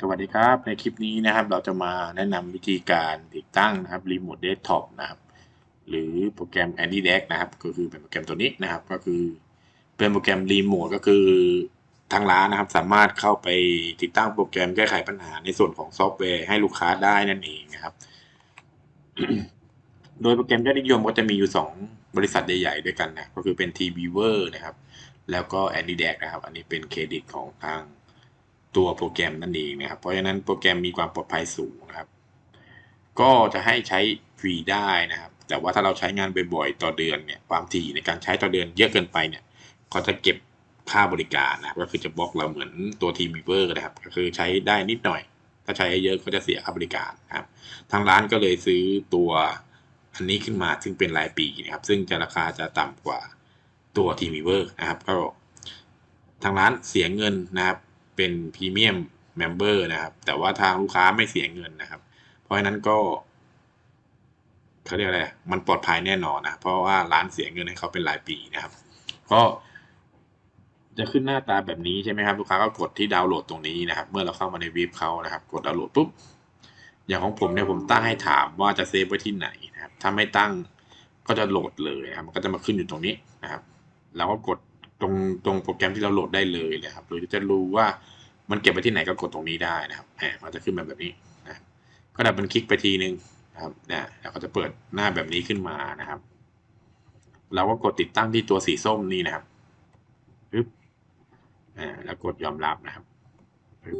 สวัสดีครับ ในคลิปนี้นะครับ เราจะมาแนะนำวิธีการติดตั้งนะครับ Remote Desktop นะครับ หรือโปรแกรม Andy d e c นะครับ ก็คือเป็นโปรแกรมตัวนี้นะครับ ก็คือเป็นโปรแกรม Remote ก็คือทางร้านนะครับ สามารถเข้าไปติดตั้งโปรแกรมแก้ไขปัญหาในส่วนของซอฟต์แวร์ให้ลูกค้าได้นั่นเองนะครับ โดยโปรแกรมยอดนิยมก็จะมีอยู่ 2 บริษัทใหญ่ๆด้วยกันนะ ก็คือเป็น TBeaver นะครับ แล้วก็ Andy d e c นะครับ อันนี้เป็นเครดิตของทาง ตัวโปรแกรมนั่นเองนะครับ เพราะฉะนั้นโปรแกรมมีความปลอดภัยสูงนะครับ ก็จะให้ใช้ฟรีได้นะครับ แต่ว่าถ้าเราใช้งานบ่อยๆต่อเดือนเนี่ยความถี่ในการใช้ต่อเดือนเยอะเกินไปเนี่ยก็จะเก็บค่าบริการนะก็คือจะบล็อกเราเหมือนตัวทีมีเวอร์นะครับ ก็คือใช้ได้นิดหน่อย ถ้าใช้เยอะก็จะเสียค่าบริการนะครับ ทางร้านก็เลยซื้อตัวอันนี้ขึ้นมาซึ่งเป็นรายปีนะครับ ซึ่งจะราคาจะต่ำกว่าตัวทีมีเวอร์นะครับ ก็ทางร้านเสียเงินนะครับ เป็นพรีเมียมเมมเบอร์นะครับ แต่ว่าทางลูกค้าไม่เสียเงินนะครับ เพราะฉะนั้นก็เขาเรียกอะไร มันปลอดภัยแน่นอนนะ เพราะว่าร้านเสียเงินให้เขาเป็นรายปีนะครับ ก็จะขึ้นหน้าตาแบบนี้ใช่ไหมครับ ลูกค้าก็กดที่ดาวน์โหลดตรงนี้นะครับ เมื่อเราเข้ามาในว็บเขานะครับ กดดาวน์โหลดปุ๊บ อย่างของผมเนี่ยผมตั้งให้ถามว่าจะเซฟไว้ที่ไหนนะครับ ถ้าไม่ตั้งก็จะโหลดเลยนะครับ มันก็จะมาขึ้นอยู่ตรงนี้นะครับ แล้วก็กด ตรงตรงโปรแกรมที่เราโหลดได้เลยเลยครับหรือจะรู้ว่ามันเก็บไว้ที่ไหนก็กดตรงนี้ได้นะครับแหมมันจะขึ้นมาแบบนี้นะก็ดับมันคลิกไปทีนึงนะครับเนี่ยแล้วก็จะเปิดหน้าแบบนี้ขึ้นมานะครับ เราก็กดติดตั้งที่ตัวสีส้มนี่นะครับปึ๊บอ่าแล้วกดยอมรับนะครับปึ๊บ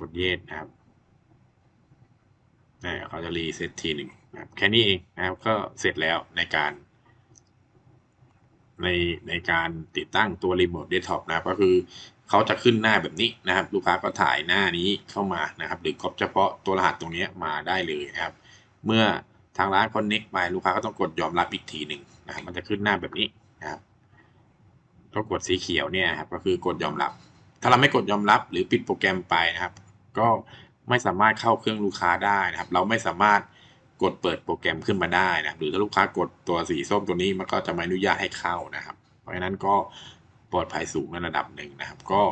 กดเยสนะครับนี่เขาจะรีเซ็ตทีหนึ่งนะครับแค่นี้เองนะครับก็เสร็จแล้วในการ ในในการติดตั้งตัวรีโมทเดสก์ท็อปนะครับก็คือเขาจะขึ้นหน้าแบบนี้นะครับ ลูกค้าก็ถ่ายหน้านี้เข้ามานะครับ หรือก๊อปเฉพาะตัวรหัสตรงนี้มาได้เลยนะครับ เมื่อทางร้านคอนเน็กไปลูกค้าก็ต้องกดยอมรับอีกทีหนึ่งนะครับมันจะขึ้นหน้าแบบนี้นะครับก็กดสีเขียวเนี่ยครับก็คือกดยอมรับ ถ้าเราไม่กดยอมรับหรือปิดโปรแกรมไปนะครับ ก็ไม่สามารถเข้าเครื่องลูกค้าได้นะครับ เราไม่สามารถ กดเปิดโปรแกรมขึ้นมาได้นะหรือถ้าลูกค้ากดตัวสีส้มตัวนี้มันก็จะไม่อนุญาตให้เข้านะครับ เพราะฉะนั้นก็ปลอดภัยสูงในระดับหนึ่งนะครับ ก็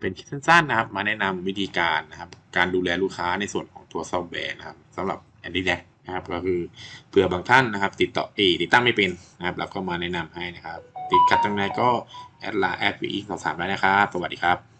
เป็นคลิปสั้นๆนะครับ มาแนะนำวิธีการนะครับ การดูแลลูกค้าในส่วนของตัวซอฟต์แวร์นะครับสำหรับ a n d y d a c นะครับก็คือเผื่อบางท่านนะครับ ติดต่อเอติดตั้งไม่เป็นนะครับเราก็มาแนะนำให้นะครับ ติดขัดตรงไหนก็แอดไลน์แอดวีสอบถามได้นะครับ สวัสดีครับ